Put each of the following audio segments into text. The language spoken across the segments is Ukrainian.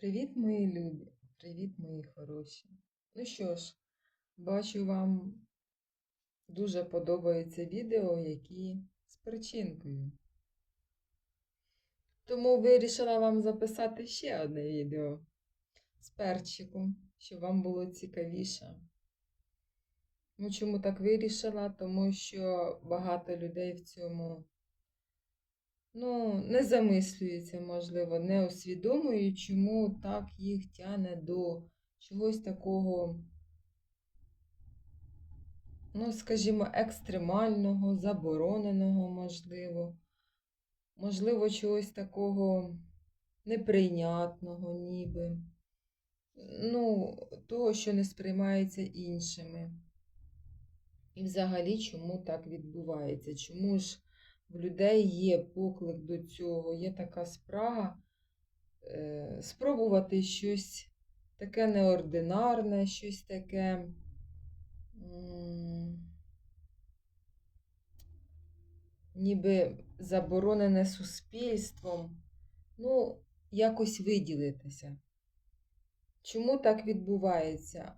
Привіт, мої любі! Привіт, мої хороші! Ну що ж, бачу, вам дуже подобаються відео, які з причинкою. Тому вирішила вам записати ще одне відео з перчиком, щоб вам було цікавіше. Ну, чому так вирішила? Тому що багато людей в цьому ну, не замислюються, можливо, не усвідомлюють, чому так їх тяне до чогось такого, ну, скажімо, екстремального, забороненого, можливо, можливо, чогось такого неприйнятного, ніби, ну, того, що не сприймається іншими. І взагалі, чому так відбувається? Чому ж в людей є поклик до цього, є така спрага е, спробувати щось таке неординарне, щось таке, ніби заборонене суспільством, ну, якось виділитися. Чому так відбувається?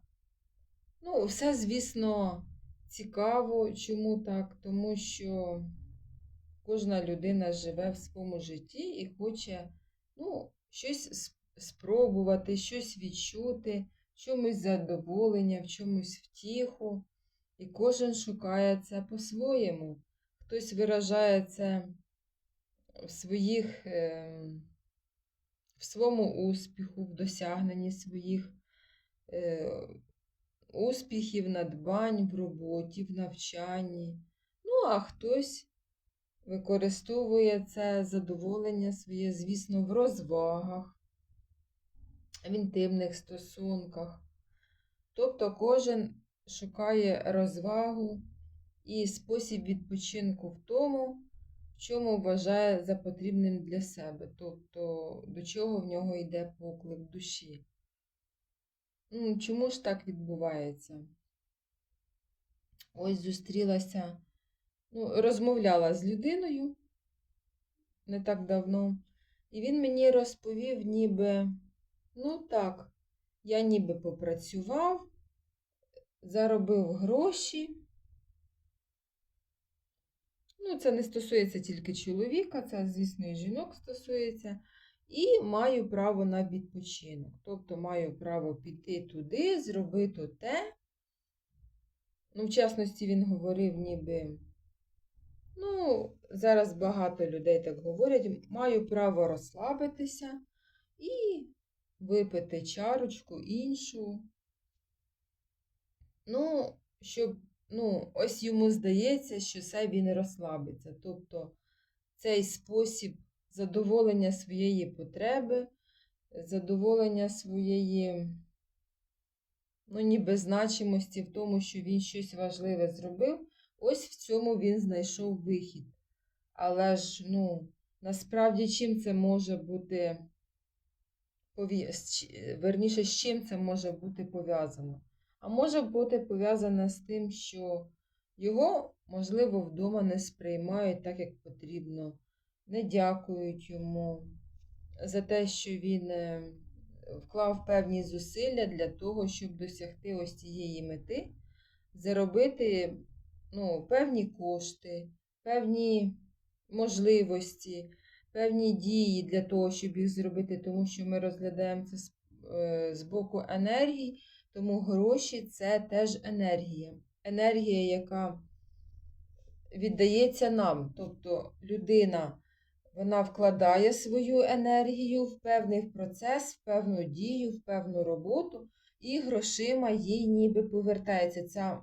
Ну, все, звісно, цікаво, чому так, тому що кожна людина живе в своєму житті і хоче ну, щось спробувати, щось відчути, в чомусь задоволення, в чомусь втіху. І кожен шукає це по-своєму. Хтось виражає це в своїх, ем, в своєму успіху, в досягненні своїх е, успіхів, надбань в роботі, в навчанні. Ну, а хтось використовує це задоволення своє, звісно, в розвагах, в інтимних стосунках. Тобто кожен шукає розвагу і спосіб відпочинку в тому, в чому вважає за потрібним для себе, тобто до чого в нього йде поклик душі. Чому ж так відбувається? Ось зустрілася, ну, розмовляла з людиною не так давно, і він мені розповів, ніби, ну так, я ніби попрацював, заробив гроші. Ну, це не стосується тільки чоловіка, це, звісно, і жінок стосується. І маю право на відпочинок. Тобто маю право піти туди, зробити те. Ну, в частності, він говорив, ніби, ну, зараз багато людей так говорять, маю право розслабитися і випити чарочку іншу. Ну, щоб, ну, ось йому здається, що це він розслабиться. Тобто цей спосіб задоволення своєї потреби, задоволення своєї, ну, ніби значимості в тому, що він щось важливе зробив, ось в цьому він знайшов вихід. Але ж, ну, насправді, чим це може бути, верніше, з чим це може бути пов'язано? А може бути пов'язане з тим, що його, можливо, вдома не сприймають так, як потрібно, не дякують йому за те, що він е, вклав певні зусилля для того, щоб досягти ось цієї мети, заробити ну, певні кошти, певні можливості, певні дії для того, щоб їх зробити, тому що ми розглядаємо це з, е, боку енергії, тому гроші це теж енергія. Енергія, яка віддається нам. Тобто людина вона вкладає свою енергію в певний процес, в певну дію, в певну роботу, і грошима їй ніби повертається ця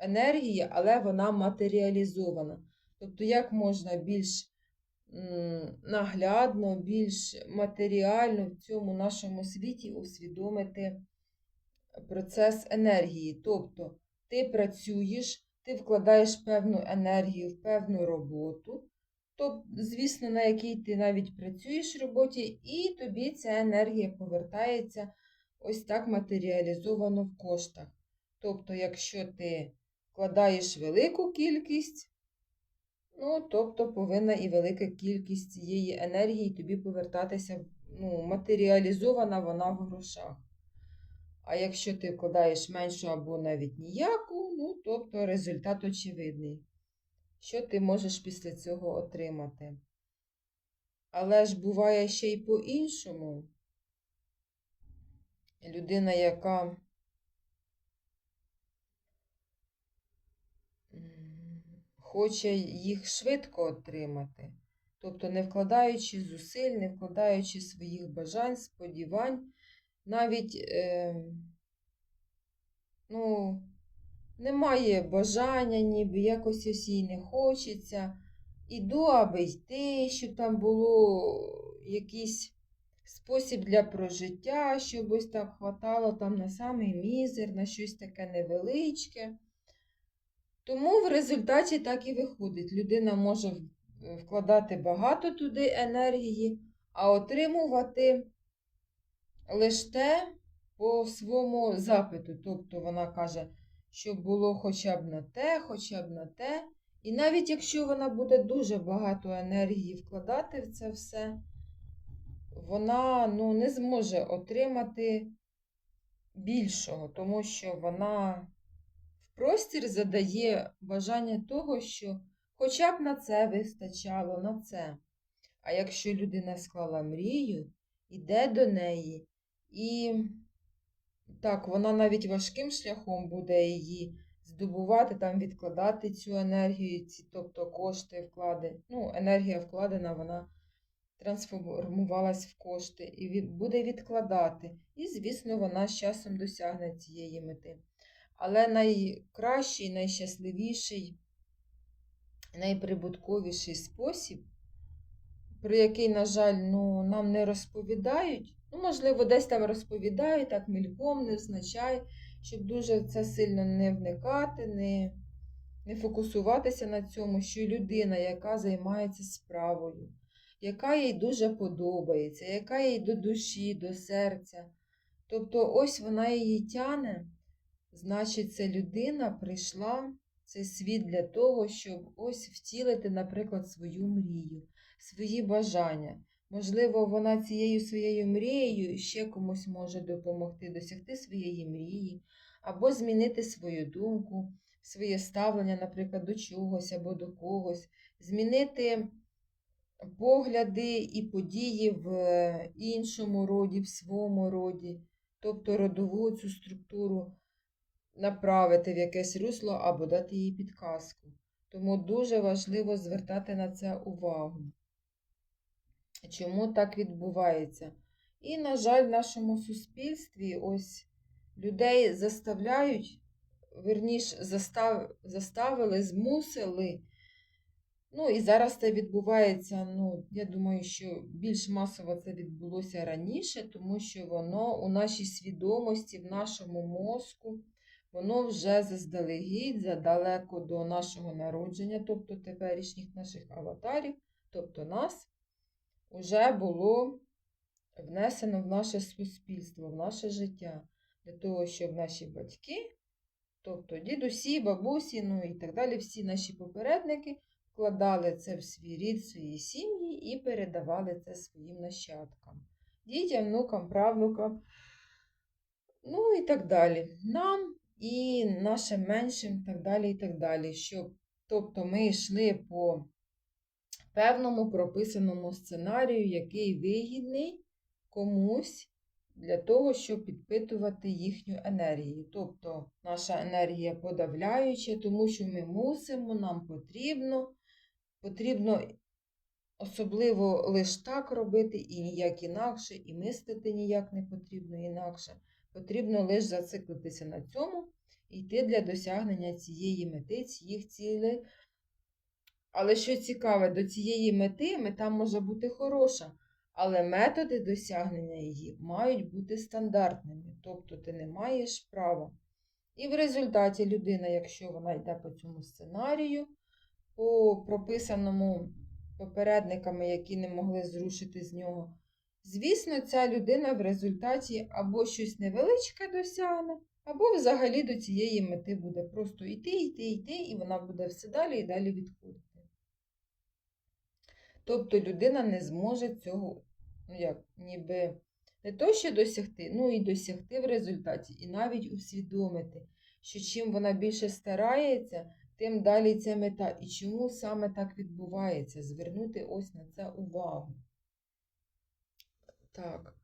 енергія, але вона матеріалізована. Тобто, як можна більш наглядно, більш матеріально в цьому нашому світі усвідомити процес енергії. Тобто, ти працюєш, ти вкладаєш певну енергію в певну роботу, то, звісно, на якій ти навіть працюєш в роботі, і тобі ця енергія повертається ось так матеріалізовано в коштах. Тобто, якщо ти вкладаєш велику кількість, ну, тобто повинна і велика кількість цієї енергії тобі повертатися ну, матеріалізована вона в грошах. А якщо ти вкладаєш меншу або навіть ніяку, ну, тобто результат очевидний. Що ти можеш після цього отримати? Але ж буває ще й по-іншому. Людина, яка м, хоче їх швидко отримати, тобто не вкладаючи зусиль, не вкладаючи своїх бажань, сподівань, навіть е, ну, немає бажання, ніби якось ось їй не хочеться. Іду, аби йти, щоб там було якийсь спосіб для прожиття, щоб ось так хватало там на самий мізер, на щось таке невеличке. Тому в результаті так і виходить. Людина може вкладати багато туди енергії, а отримувати лише те по своєму запиту. Тобто вона каже, щоб було хоча б на те, хоча б на те. І навіть якщо вона буде дуже багато енергії вкладати в це все, вона ну, не зможе отримати більшого, тому що вона простір задає бажання того, що хоча б на це вистачало, на це. А якщо людина склала мрію, іде до неї, і так, вона навіть важким шляхом буде її здобувати, там відкладати цю енергію, ці, тобто кошти, вклади. Ну, енергія вкладена, вона трансформувалась в кошти і буде відкладати. І, звісно, вона з часом досягне цієї мети. Але найкращий, найщасливіший, найприбутковіший спосіб, про який, на жаль, ну, нам не розповідають. Ну, можливо, десь там розповідають, так мільком, невзначай, щоб дуже це сильно не вникати, не, не фокусуватися на цьому, що людина, яка займається справою, яка їй дуже подобається, яка їй до душі, до серця. Тобто, ось вона її тяне, значить, ця людина прийшла в цей світ для того, щоб ось втілити, наприклад, свою мрію, свої бажання. Можливо, вона цією своєю мрією ще комусь може допомогти досягти своєї мрії, або змінити свою думку, своє ставлення, наприклад, до чогось або до когось, змінити погляди і події в е, іншому роді, в своєму роді, тобто родову цю структуру направити в якесь русло або дати їй підказку. Тому дуже важливо звертати на це увагу. Чому так відбувається? І, на жаль, в нашому суспільстві ось людей заставляють, верніш, застав, заставили, змусили. Ну і зараз це відбувається, ну, я думаю, що більш масово це відбулося раніше, тому що воно у нашій свідомості, в нашому мозку, воно вже заздалегідь, задалеко до нашого народження, тобто теперішніх наших аватарів, тобто нас, вже було внесено в наше суспільство, в наше життя, для того, щоб наші батьки, тобто дідусі, бабусі, ну і так далі, всі наші попередники вкладали це в свій рід, в свої сім'ї і передавали це своїм нащадкам, дітям, внукам, правнукам, ну і так далі. Нам і нашим меншим, так далі, і так далі. Щоб, тобто ми йшли по певному прописаному сценарію, який вигідний комусь для того, щоб підпитувати їхню енергію. Тобто наша енергія подавляюча, тому що ми мусимо, нам потрібно, потрібно особливо лише так робити і ніяк інакше, і мислити ніяк не потрібно інакше. Потрібно лише зациклитися на цьому і йти для досягнення цієї мети, цих цілей. Але що цікаве, до цієї мети мета може бути хороша, але методи досягнення її мають бути стандартними, тобто ти не маєш права. І в результаті людина, якщо вона йде по цьому сценарію, по прописаному попередниками, які не могли зрушити з нього, звісно, ця людина в результаті або щось невеличке досягне, або взагалі до цієї мети буде просто йти, йти, йти, і вона буде все далі і далі відходити. Тобто людина не зможе цього ну як, ніби не то, що досягти, ну і досягти в результаті, і навіть усвідомити, що чим вона більше старається, тим далі ця мета. І чому саме так відбувається? Звернути ось на це увагу. Так,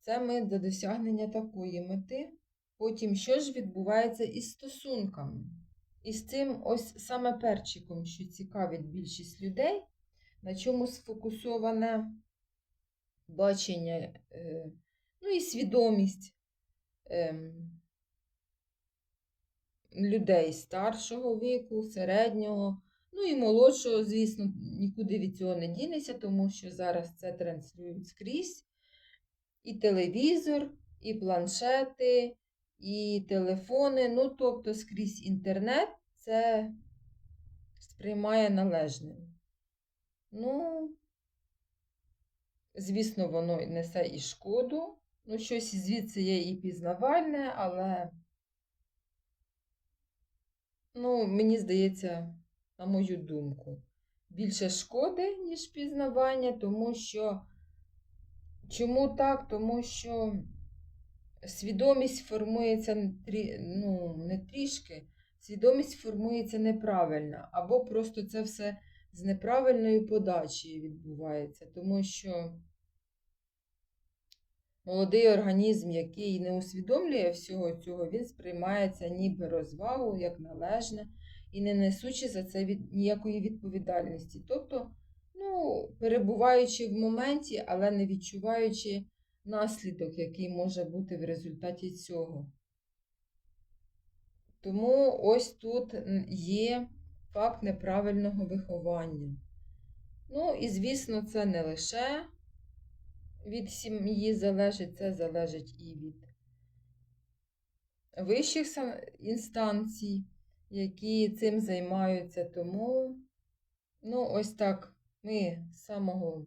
це ми до досягнення такої мети. Потім, що ж відбувається із стосунками? І з цим ось саме перчиком, що цікавить більшість людей, на чому сфокусоване бачення, е, ну і свідомість ем, людей старшого віку, середнього, ну і молодшого, звісно, нікуди від цього не дінеться, тому що зараз це транслюють скрізь. І телевізор, і планшети, і телефони, ну, тобто скрізь інтернет це сприймає належним. Ну, звісно, воно несе і шкоду. Ну, щось звідси є і пізнавальне, але, ну, мені здається, на мою думку, більше шкоди, ніж пізнавання, тому що. Чому так? Тому що свідомість формується ну, не трішки, свідомість формується неправильно, або просто це все з неправильною подачею відбувається, тому що молодий організм, який не усвідомлює всього цього, він сприймається ніби розвагу, як належне, і не несучи за це від, ніякої відповідальності. Тобто, ну, перебуваючи в моменті, але не відчуваючи наслідок, який може бути в результаті цього. Тому ось тут є факт неправильного виховання. Ну, і, звісно, це не лише від сім'ї залежить, це залежить і від вищих інстанцій, які цим займаються. Тому, ну, ось так ми самого,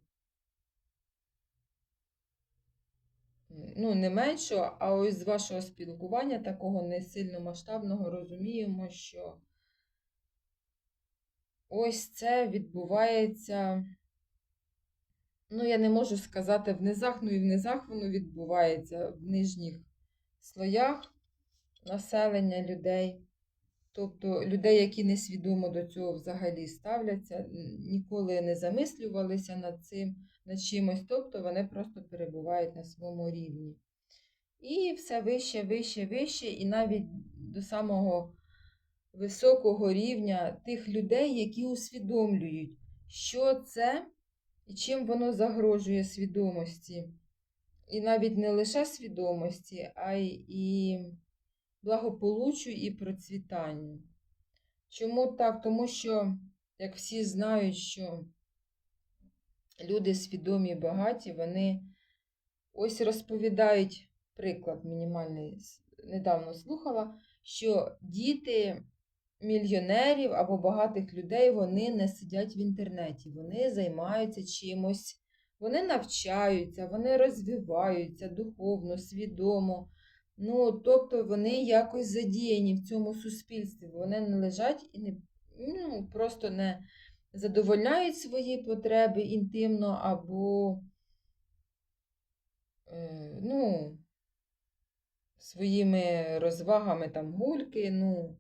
ну, не меншого, а ось з вашого спілкування, такого не сильно масштабного, розуміємо, що ось це відбувається. Ну, я не можу сказати в низах, ну і в низах воно відбувається в нижніх слоях населення людей. Тобто людей, які несвідомо до цього взагалі ставляться, ніколи не замислювалися над цим, над чимось, тобто вони просто перебувають на своєму рівні. І все вище, вище, вище, і навіть до самого високого рівня тих людей, які усвідомлюють, що це і чим воно загрожує свідомості. І навіть не лише свідомості, а й благополуччю і процвітанню. Чому так? Тому що, як всі знають, що люди свідомі і багаті, вони ось розповідають приклад мінімальний, недавно слухала, що діти мільйонерів або багатих людей вони не сидять в інтернеті, вони займаються чимось, вони навчаються, вони розвиваються духовно, свідомо. Ну, тобто вони якось задіяні в цьому суспільстві, вони не лежать і не ну, просто не задовольняють свої потреби інтимно або е, ну, своїми розвагами там гульки, ну,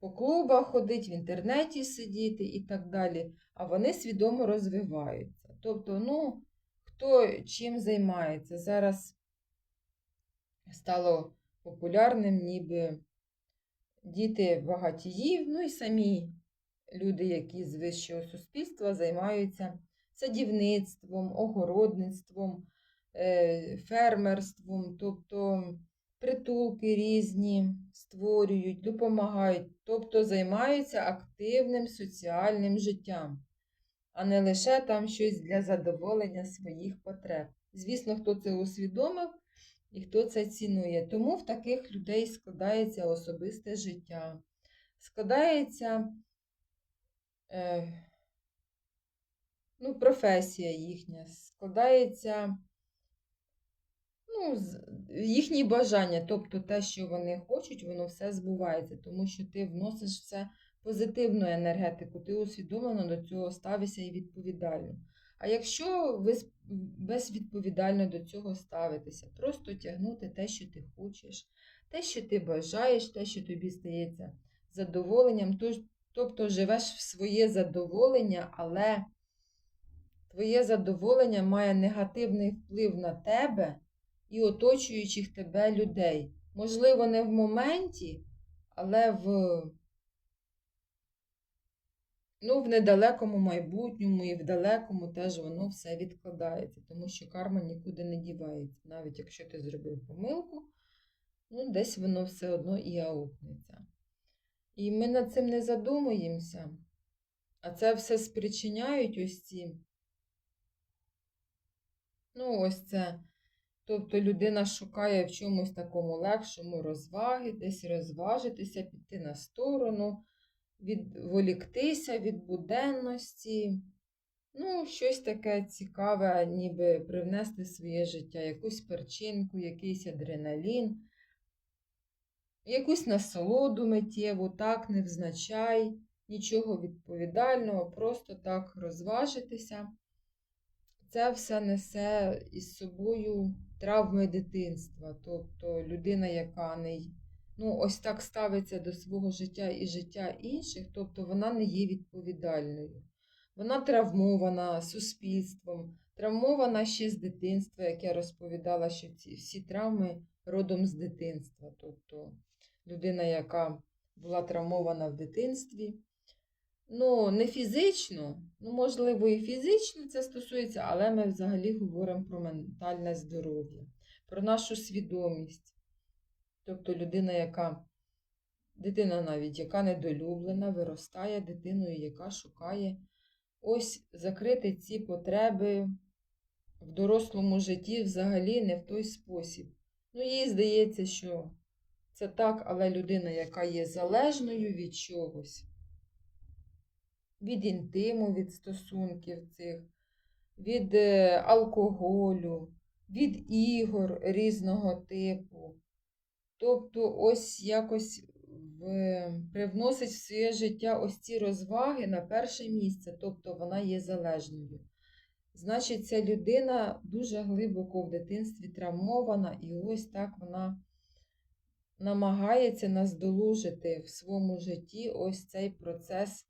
по клубах ходить, в інтернеті сидіти і так далі, а вони свідомо розвиваються. Тобто, ну, хто чим займається? Зараз стало популярним, ніби діти багатіїв, ну і самі люди, які з вищого суспільства займаються садівництвом, огородництвом, е, фермерством, тобто притулки різні створюють, допомагають, тобто займаються активним соціальним життям, а не лише там щось для задоволення своїх потреб. Звісно, хто це усвідомив і хто це цінує. Тому в таких людей складається особисте життя, складається е, ну, професія їхня, складається ну, їхні бажання, тобто те, що вони хочуть, воно все збувається, тому що ти вносиш все позитивну енергетику, ти усвідомлено до цього ставишся і відповідально. А якщо ви безвідповідально до цього ставитеся, просто тягнути те, що ти хочеш, те, що ти бажаєш, те, що тобі стається задоволенням, тобто живеш в своє задоволення, але твоє задоволення має негативний вплив на тебе і оточуючих тебе людей. Можливо, не в моменті, але в, ну, в недалекому майбутньому і в далекому теж воно все відкладається, тому що карма нікуди не дівається. Навіть якщо ти зробив помилку, ну, десь воно все одно і аукнеться. І ми над цим не задумуємося, а це все спричиняють ось ці. Ну, ось це. Тобто людина шукає в чомусь такому легшому розваги, десь розважитися, піти на сторону, відволіктися від буденності. Ну, щось таке цікаве, ніби привнести в своє життя, якусь перчинку, якийсь адреналін, якусь насолоду миттєву, так, невзначай, нічого відповідального, просто так розважитися. Це все несе із собою травми дитинства. Тобто людина, яка не ну, ось так ставиться до свого життя і життя інших, тобто вона не є відповідальною. Вона травмована суспільством, травмована ще з дитинства, як я розповідала, що ці всі травми родом з дитинства. Тобто людина, яка була травмована в дитинстві, Ну, не фізично, ну, можливо, і фізично це стосується, але ми взагалі говоримо про ментальне здоров'я, про нашу свідомість. Тобто людина, яка, дитина навіть, яка недолюблена, виростає дитиною, яка шукає ось закрити ці потреби в дорослому житті взагалі не в той спосіб. Ну, їй здається, що це так, але людина, яка є залежною від чогось від інтиму, від стосунків цих, від е, алкоголю, від ігор різного типу. Тобто, ось якось привносить в своє життя ось ці розваги на перше місце, тобто вона є залежною. Значить, ця людина дуже глибоко в дитинстві травмована, і ось так вона намагається наздолужити в своєму житті ось цей процес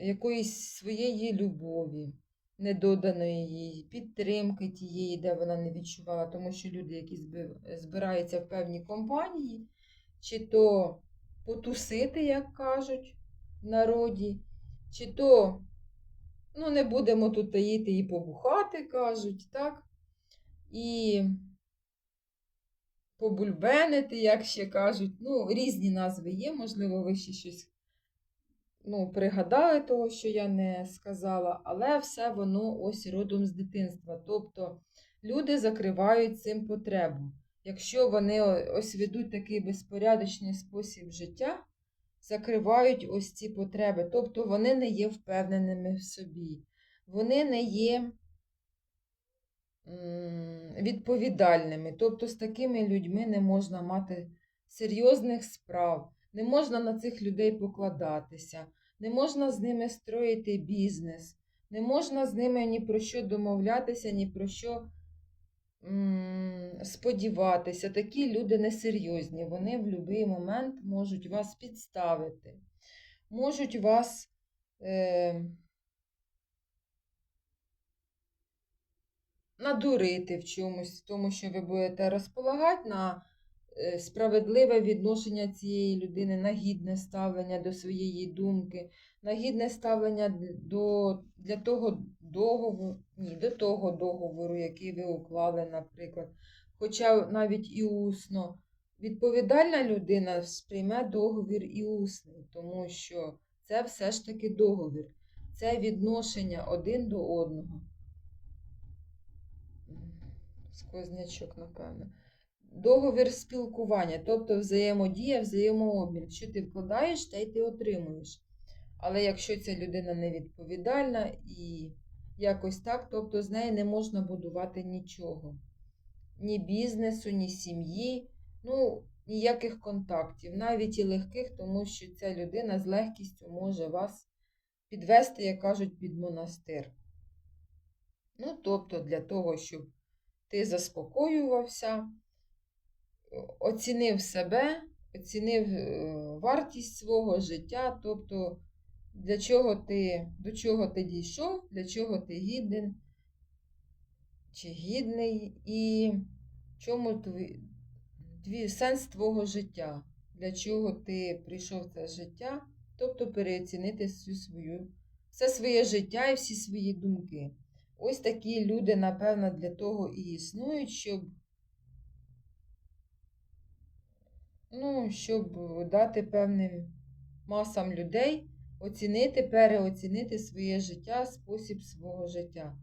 якоїсь своєї любові, недоданої їй, підтримки тієї, де вона не відчувала, тому що люди, які збираються в певній компанії, чи то потусити, як кажуть в народі, чи то, ну, не будемо тут таїти і побухати, кажуть, так? І побульбенити, як ще кажуть. Ну, різні назви є, можливо, ви ще щось ну, пригадали того, що я не сказала, але все воно ось родом з дитинства. Тобто люди закривають цим потребу. Якщо вони ось ведуть такий безпорядочний спосіб життя, закривають ось ці потреби. Тобто вони не є впевненими в собі, вони не є відповідальними. Тобто з такими людьми не можна мати серйозних справ, не можна на цих людей покладатися, не можна з ними строїти бізнес, не можна з ними ні про що домовлятися, ні про що сподіватися. Такі люди несерйозні. Вони в будь-який момент можуть вас підставити, можуть вас. Е, надурити в чомусь, в тому, що ви будете розполагати на справедливе відношення цієї людини, на гідне ставлення до своєї думки, на гідне ставлення до, для того договору, ні, до того договору, який ви уклали, наприклад. Хоча навіть і усно. Відповідальна людина сприйме договір і усний, тому що це все ж таки договір, це відношення один до одного. Сквознячок, напевно. Договір спілкування, тобто взаємодія, взаємообмін. Що ти вкладаєш, те й ти отримуєш. Але якщо ця людина невідповідальна і якось так, тобто з нею не можна будувати нічого. Ні бізнесу, ні сім'ї, ну, ніяких контактів, навіть і легких, тому що ця людина з легкістю може вас підвести, як кажуть, під монастир. Ну, тобто, для того, щоб ти заспокоювався, оцінив себе, оцінив е, вартість свого життя, тобто, для чого ти, до чого ти дійшов, для чого ти гіден чи гідний, і чому твій, твій сенс твого життя, для чого ти прийшов в це життя, тобто переоцінити всю свою, все своє життя і всі свої думки. Ось такі люди, напевно, для того і існують, щоб, ну, щоб дати певним масам людей оцінити, переоцінити своє життя, спосіб свого життя.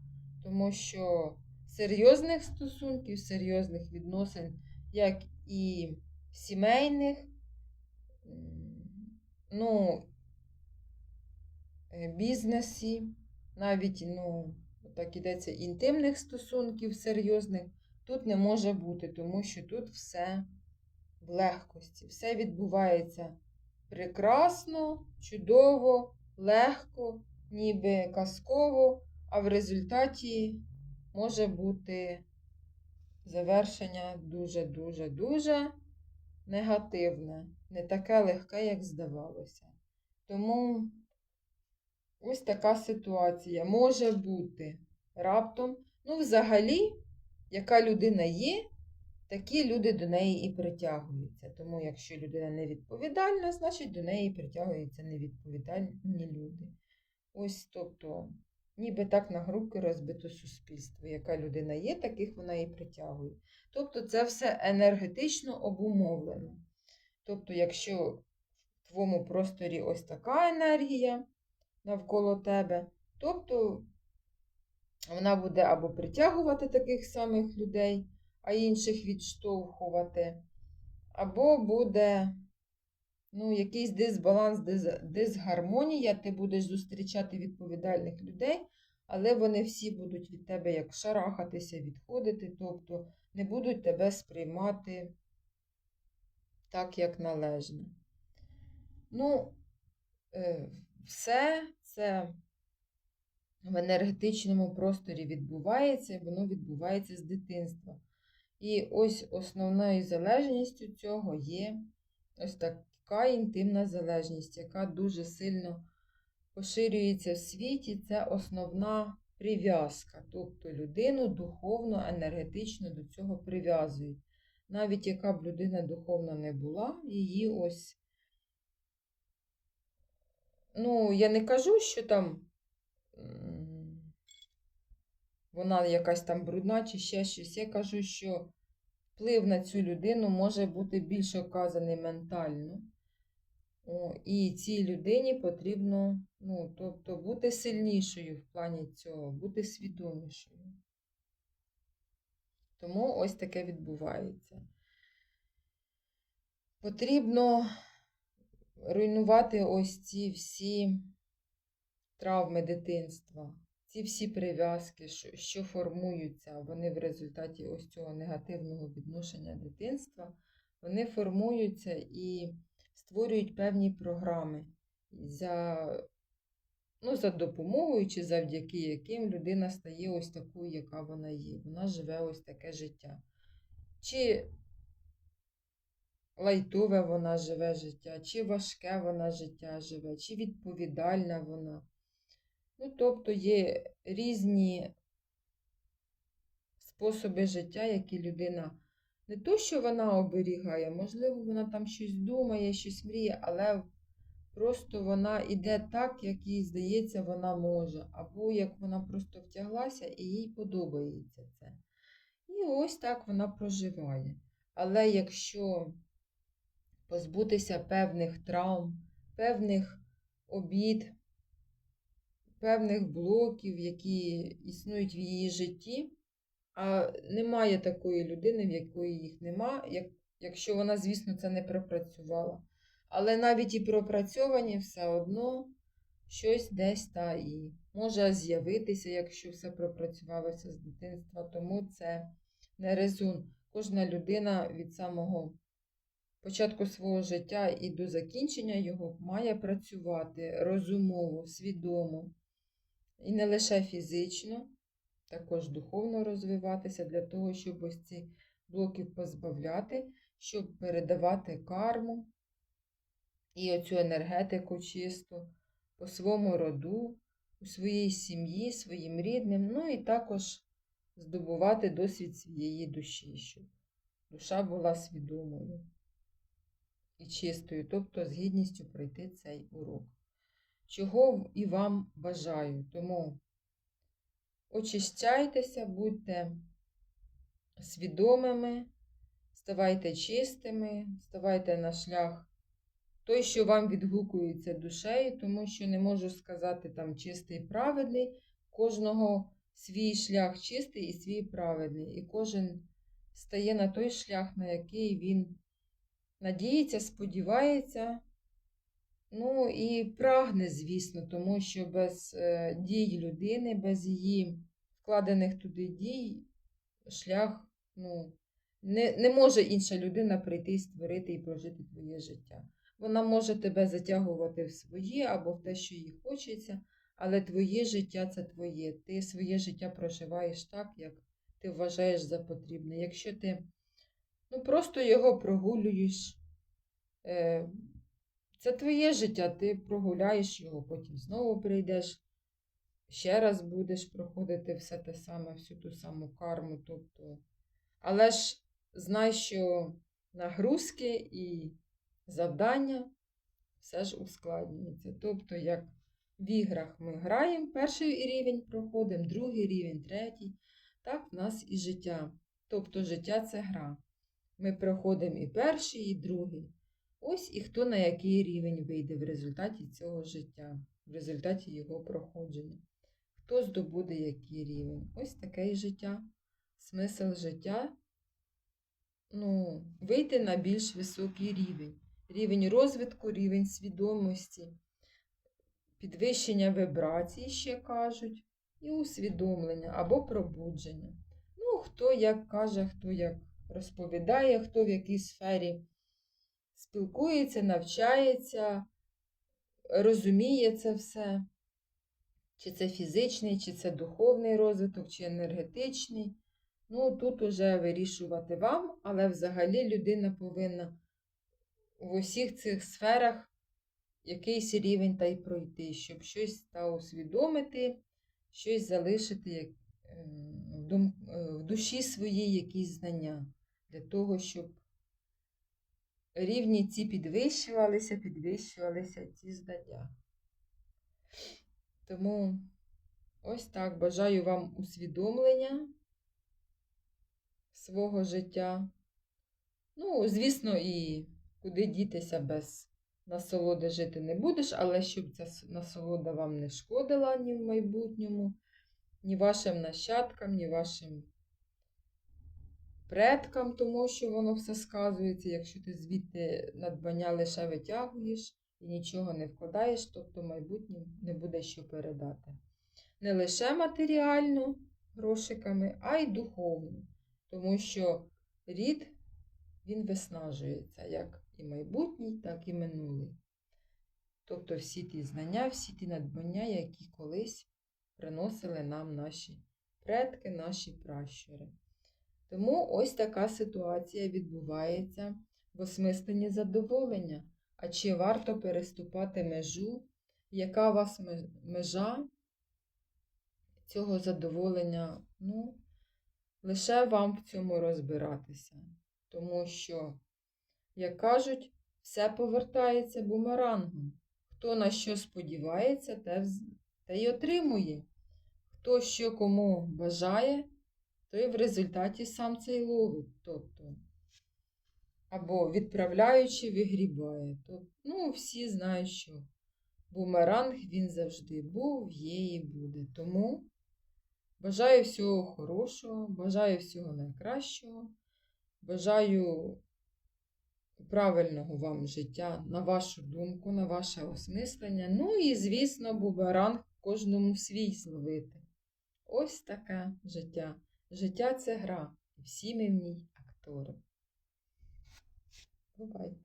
Тому що серйозних стосунків, серйозних відносин, як і сімейних, ну, е, бізнесі, навіть, ну, так ідеться, інтимних стосунків серйозних, тут не може бути, тому що тут все легкості. Все відбувається прекрасно, чудово, легко, ніби казково, а в результаті може бути завершення дуже-дуже-дуже негативне, не таке легке, як здавалося. Тому ось така ситуація може бути раптом. Ну, взагалі, яка людина є, такі люди до неї і притягуються. Тому, якщо людина невідповідальна, значить до неї притягуються невідповідальні люди. Ось, тобто, ніби так на групки розбито суспільство. Яка людина є, таких вона і притягує. Тобто, це все енергетично обумовлено. Тобто, якщо в твоєму просторі ось така енергія навколо тебе, тобто вона буде або притягувати таких самих людей, а інших відштовхувати, або буде ну, якийсь дисбаланс, дис- дисгармонія, ти будеш зустрічати відповідальних людей, але вони всі будуть від тебе як шарахатися, відходити, тобто не будуть тебе сприймати так, як належно. Ну, е, все це в енергетичному просторі відбувається, воно відбувається з дитинства. І ось основною залежністю цього є ось така інтимна залежність, яка дуже сильно поширюється в світі. Це основна прив'язка. Тобто людину духовно, енергетично до цього прив'язують. Навіть яка б людина духовна не була, її ось. Ну, я не кажу, що там вона якась там брудна чи ще щось. Я кажу, що вплив на цю людину може бути більш оказаний ментально. О, і цій людині потрібно, ну, тобто, бути сильнішою в плані цього, бути свідомішою. Тому ось таке відбувається. Потрібно руйнувати ось ці всі травми дитинства, ці всі прив'язки, що, формуються, вони в результаті ось цього негативного відношення дитинства, вони формуються і створюють певні програми, за, ну, за допомогою чи завдяки яким людина стає ось такою, яка вона є. Вона живе ось таке життя. Чи лайтове вона живе життя, чи важке вона життя живе, чи відповідальна вона. Ну, тобто є різні способи життя, які людина не то, що вона оберігає, можливо, вона там щось думає, щось мріє, але просто вона йде так, як їй здається, вона може, або як вона просто втяглася і їй подобається це. І ось так вона проживає. Але якщо позбутися певних травм, певних обід, певних блоків, які існують в її житті, а немає такої людини, в якої їх нема, як, якщо вона, звісно, це не пропрацювала. Але навіть і пропрацьовані все одно щось десь та і може з'явитися, якщо все пропрацювалося з дитинства, тому це не резон. Кожна людина від самого початку свого життя і до закінчення його має працювати розумово, свідомо. І не лише фізично, також духовно розвиватися для того, щоб ось ці блоків позбавляти, щоб передавати карму і оцю енергетику чисту по своєму роду, у своїй сім'ї, своїм рідним, ну і також здобувати досвід своєї душі, щоб душа була свідомою і чистою, тобто з гідністю пройти цей урок. Чого і вам бажаю. Тому очищайтеся, будьте свідомими, ставайте чистими, ставайте на шлях той, що вам відгукується душею, тому що не можу сказати там чистий праведний, кожного свій шлях чистий і свій праведний. І кожен стає на той шлях, на який він надіється, сподівається. Ну і прагне, звісно, тому що без е, дій людини, без її вкладених туди дій, шлях, ну, не, не може інша людина прийти, створити і прожити твоє життя. Вона може тебе затягувати в своє або в те, що їй хочеться, але твоє життя це твоє. Ти своє життя проживаєш так, як ти вважаєш за потрібне. Якщо ти ну, просто його прогулюєш, е, це твоє життя, ти прогуляєш його, потім знову прийдеш, ще раз будеш проходити все те саме, всю ту саму карму. Тобто... Але ж знай, що нагрузки і завдання все ж ускладнюється. Тобто, як в іграх ми граємо, перший рівень проходимо, другий рівень, третій. Так в нас і життя. Тобто життя це гра. Ми проходимо і перший, і другий. Ось і хто на який рівень вийде в результаті цього життя, в результаті його проходження. Хто здобуде який рівень. Ось таке і життя. Смисл життя ну, вийти на більш високий рівень. Рівень розвитку, рівень свідомості, підвищення вибрацій, ще кажуть, і усвідомлення або пробудження. Ну, хто як каже, хто як розповідає, хто в якій сфері спілкується, навчається, розуміє це все. Чи це фізичний, чи це духовний розвиток, чи енергетичний. Ну, тут уже вирішувати вам, але взагалі людина повинна в усіх цих сферах якийсь рівень та й пройти, щоб щось та усвідомити, щось залишити ем, е, в душі своїй якісь знання, для того, щоб рівні ці підвищувалися, підвищувалися ці знання. Тому ось так бажаю вам усвідомлення свого життя. Ну, звісно, і куди дітися без насолоди жити не будеш, але щоб ця насолода вам не шкодила ні в майбутньому, ні вашим нащадкам, ні вашим предкам, тому що воно все сказується, якщо ти звідти надбання лише витягуєш і нічого не вкладаєш, тобто майбутнє не буде що передати. Не лише матеріально грошиками, а й духовно. Тому що рід він виснажується як і майбутній, так і минулий. Тобто всі ті знання, всі ті надбання, які колись приносили нам наші предки, наші пращури. Тому ось така ситуація відбувається в осмисленні задоволення. А чи варто переступати межу, яка у вас межа цього задоволення? Ну, лише вам в цьому розбиратися. Тому що, як кажуть, все повертається бумерангом. Хто на що сподівається, те й отримує. Хто що кому бажає, той в результаті сам це й ловить. Тобто, або відправляючи, вигрібає. Тобто, ну, всі знають, що бумеранг він завжди був, є і буде. Тому бажаю всього хорошого, бажаю всього найкращого. Бажаю правильного вам життя, на вашу думку, на ваше осмислення. Ну і, звісно, буберанг кожному свій зловити. Ось таке життя. Життя це гра, і всі ми в ній актори. Бувайте.